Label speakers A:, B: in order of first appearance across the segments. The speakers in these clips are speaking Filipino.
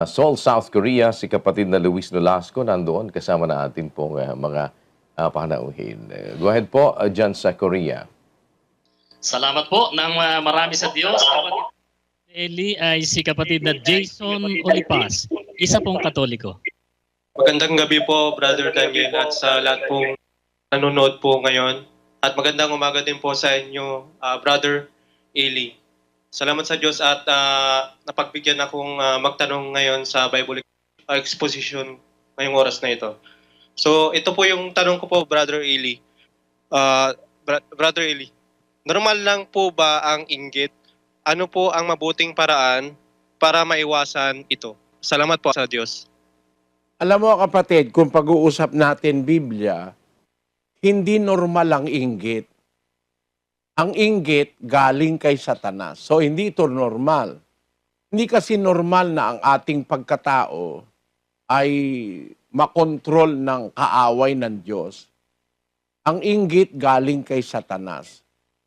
A: Seoul, South Korea, si kapatid na Luis Nolasco nandoon kasama na atin pong ah, mga uh, panauhin. Eh, go ahead po, uh, dyan sa Korea.
B: Salamat po ng uh, marami sa Diyos. Kapatid
C: Eli ay si kapatid na Jason Olipas, isa pong katoliko.
D: Magandang gabi po, Brother Daniel, at sa lahat pong nanonood po ngayon. At magandang umaga din po sa inyo, ah, Brother Eli. Salamat sa Diyos at ah, napagbigyan akong ah, magtanong ngayon sa Bible Exposition ngayong oras na ito. So, ito po yung tanong ko po, Brother Eli. Bra- Brother Eli, normal lang po ba ang inggit? Ano po ang mabuting paraan para maiwasan ito? Salamat po sa Diyos.
E: Alam mo kapatid, kung pag-uusap natin Biblia, hindi normal ang inggit. Ang inggit galing kay Satanas. So hindi ito normal. Hindi kasi normal na ang ating pagkatao ay makontrol ng kaaway ng Diyos. Ang inggit galing kay Satanas.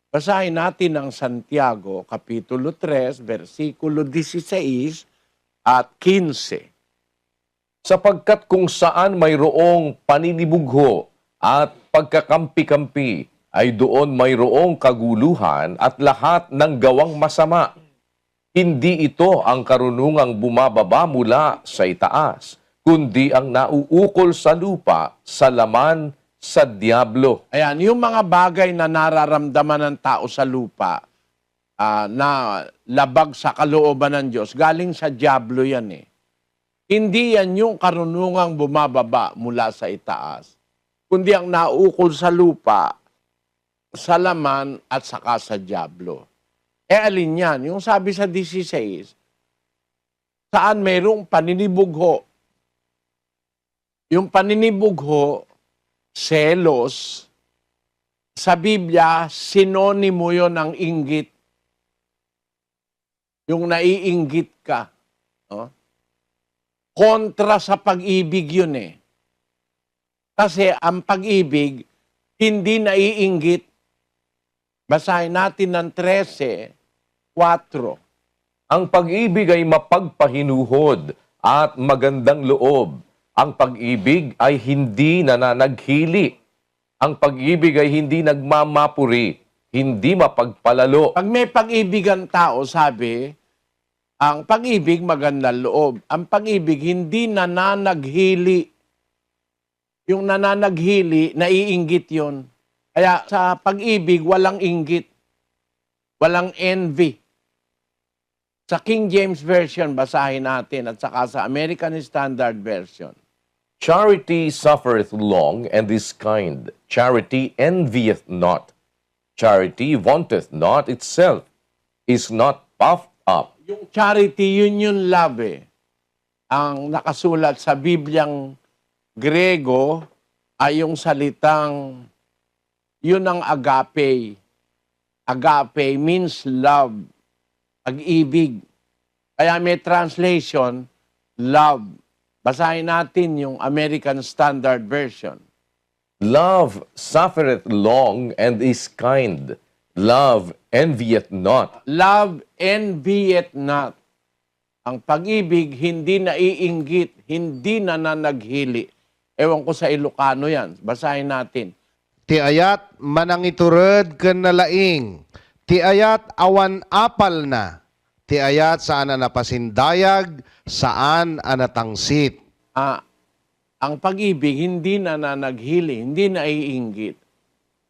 E: Basahin natin ang Santiago, Kapitulo 3, versikulo 16 at 15.
A: Sapagkat kung saan mayroong paninibugho at pagkakampi-kampi, ay doon mayroong kaguluhan at lahat ng gawang masama. Hindi ito ang karunungang bumababa mula sa itaas, kundi ang nauukol sa lupa sa laman sa diablo.
E: Ayan, yung mga bagay na nararamdaman ng tao sa lupa ah, na labag sa kalooban ng Diyos, galing sa Diablo yan eh. Hindi yan yung karunungang bumababa mula sa itaas, kundi ang naukol sa lupa, sa laman at saka sa Diablo. E alin yan? Yung sabi sa 16, saan mayroong paninibugho? Yung paninibugho, selos, sa Biblia, sinonimo yon ng inggit. Yung naiinggit ka. No? Kontra sa pag-ibig yun eh. Kasi ang pag-ibig, hindi naiinggit. Basahin natin ng 13, 4.
A: Ang pag-ibig ay mapagpahinuhod at magandang loob. Ang pag-ibig ay hindi nananaghili. Ang pag-ibig ay hindi nagmamapuri, hindi mapagpalalo.
E: Pag may pag-ibig ang tao, sabi, ang pag-ibig magandang loob. Ang pag-ibig hindi nananaghili. Yung nananaghili, naiinggit yon. Kaya sa pag-ibig, walang inggit. Walang envy. Sa King James Version, basahin natin, at saka sa American Standard Version.
A: Charity suffereth long and is kind. Charity envieth not. Charity vaunteth not itself, is not puffed up.
E: Yung charity, yun yung love eh. Ang nakasulat sa Bibliang Grego ay yung salitang, yun ang agape. Agape means love, pag-ibig. Kaya may translation, love. Basahin natin yung American Standard Version.
A: Love suffereth long and is kind. Love envieth not.
E: Love envieth not. Ang pag-ibig hindi naiinggit, hindi nananaghili. Ewan ko sa Ilocano yan. Basahin natin.
F: Ti ayat manangiturod ken nalaing. Ti ayat awan apal na. Ti ayat saan na napasindayag, saan anatangsit.
E: Ah, ang pag-ibig hindi nananaghili, hindi naiinggit.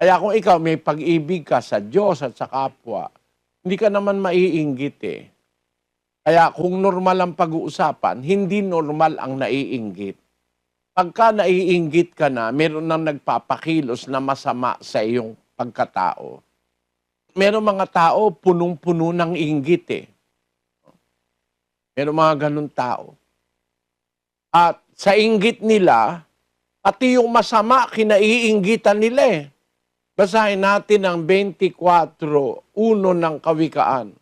E: Kaya kung ikaw may pag-ibig ka sa Diyos at sa kapwa, hindi ka naman maiinggit eh. Kaya kung normal ang pag-uusapan, hindi normal ang naiinggit. Pagka naiinggit ka na, meron nang nagpapakilos na masama sa iyong pagkatao. Meron mga tao punong-puno ng inggit eh. Meron mga ganun tao. At sa inggit nila, pati yung masama, kinaiinggitan nila eh. Basahin natin ang 24, uno ng kawikaan.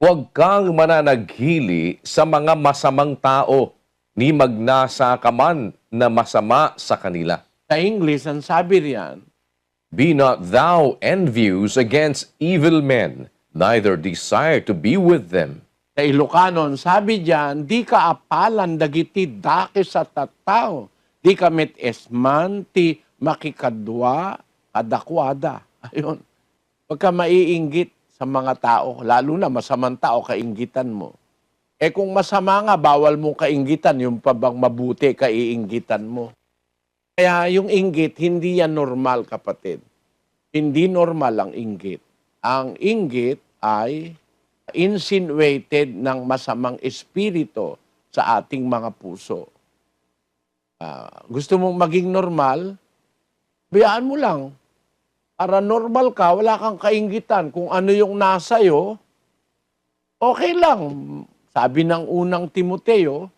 A: Huwag kang mananaghili sa mga masamang tao, ni magnasa ka man na masama sa kanila.
E: Sa English, ang sabi riyan,
A: Be not thou envious against evil men, neither desire to be with them.
E: Sa Ilocanon, sabi diyan, di ka apalan dagiti daki sa tataw. Di ka met esman ti makikadwa kadakwada. Ayun. Huwag ka maiinggit sa mga tao, lalo na masamang tao, kainggitan mo. Eh kung masama nga, bawal mong kainggitan, yung pa bang mabuti, kaiinggitan mo. Kaya yung inggit, hindi yan normal, kapatid. Hindi normal ang inggit. Ang inggit ay insinuated ng masamang espiritu sa ating mga puso. Ah, gusto mong maging normal, bayaan mo lang. Para normal ka, wala kang kainggitan. Kung ano yung nasa iyo, okay lang. Sabi ng unang Timoteo,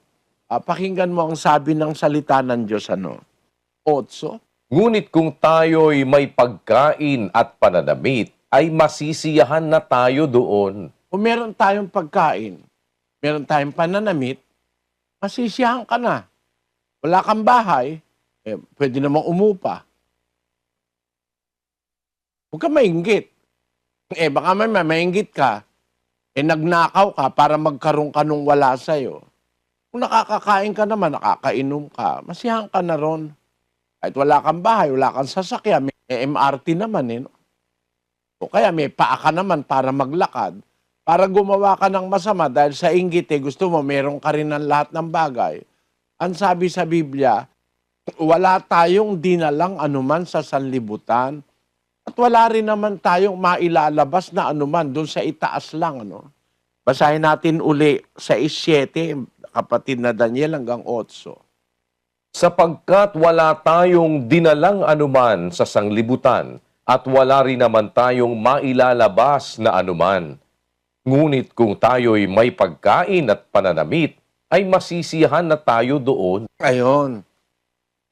E: ah, pakinggan mo ang sabi ng salita ng Diyos, ano? Otso.
A: Ngunit kung tayo'y may pagkain at pananamit, ay masisiyahan na tayo doon.
E: Kung meron tayong pagkain, meron tayong pananamit, masisiyahan ka na. Wala kang bahay, eh, pwede namang umupa. Huwag ka mainggit. Eh, baka may mainggit ka, eh nagnakaw ka para magkaroon ka nung wala sa'yo. Kung nakakakain ka naman, nakakainom ka, masiyahan ka na ron. Kahit wala kang bahay, wala kang sasakyan, may MRT naman eh. no? O kaya may paa ka naman para maglakad, para gumawa ka ng masama dahil sa inggit eh, gusto mo, meron ka rin ng lahat ng bagay. Ang sabi sa Biblia, wala tayong dinalang anuman sa sanlibutan at wala rin naman tayong mailalabas na anuman doon sa itaas lang. Ano? Basahin natin uli sa 7, kapatid na Daniel hanggang 8.
A: sapagkat wala tayong dinalang anuman sa sanglibutan at wala rin naman tayong mailalabas na anuman. Ngunit kung tayo'y may pagkain at pananamit, ay masisiyahan na tayo doon.
E: Ayon.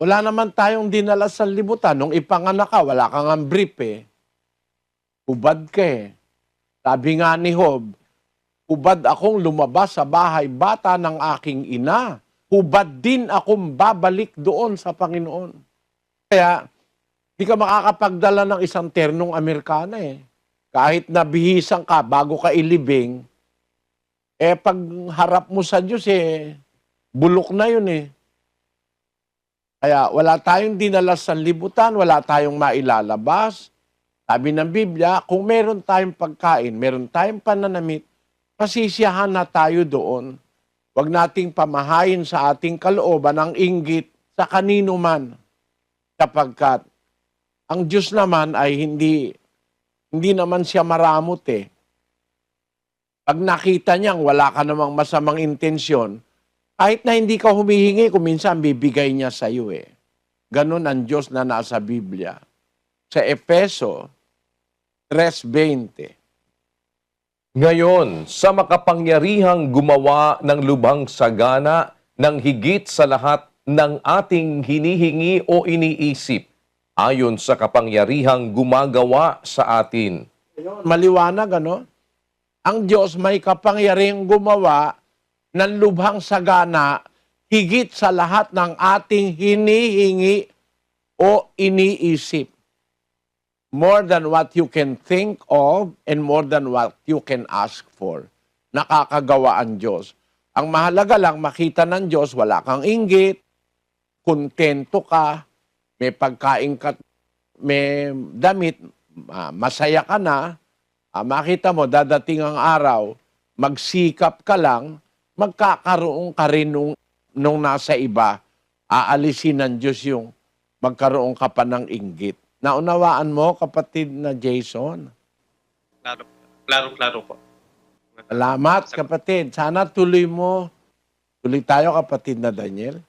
E: Wala naman tayong dinala sa libutan. Nung ipanganak ka, wala kang ang brief eh. Hubad ka eh. Sabi nga ni Job, hubad akong lumabas sa bahay bata ng aking ina. Hubad din akong babalik doon sa Panginoon. Kaya, di ka makakapagdala ng isang ternong Amerikana eh. Kahit nabihisan ka bago ka ilibing, eh pag harap mo sa Diyos eh, bulok na yun eh. Kaya wala tayong dinala sa libutan, wala tayong mailalabas. Sabi ng Biblia, kung meron tayong pagkain, meron tayong pananamit, pasisiyahan na tayo doon. Huwag nating pamahayin sa ating kalooban ang inggit sa kanino man. Kapagkat ang Diyos naman ay hindi hindi naman siya maramot eh. Pag nakita niyang wala ka namang masamang intensyon, kahit na hindi ka humihingi, kung minsan bibigay niya sa iyo eh. Ganon ang Diyos na nasa Biblia. Sa Efeso 3.20.
A: Ngayon, sa makapangyarihang gumawa ng lubhang sagana ng higit sa lahat ng ating hinihingi o iniisip, ayon sa kapangyarihang gumagawa sa atin.
E: Maliwanag, ano? Ang Diyos may kapangyarihang gumawa ng lubhang sagana higit sa lahat ng ating hinihingi o iniisip. More than what you can think of and more than what you can ask for. Nakakagawa ang Diyos. Ang mahalaga lang, makita ng Diyos, wala kang inggit, kontento ka, may pagkain ka, may damit, masaya ka na, ah, makita mo, dadating ang araw, magsikap ka lang, magkakaroon ka rin nung, nung nasa iba, aalisin ng Diyos yung magkaroon ka pa ng inggit. Naunawaan mo, kapatid na Jason?
D: Klaro, klaro, klaro po.
E: Salamat, kapatid. Sana tuloy mo. Tuloy tayo, kapatid na Daniel.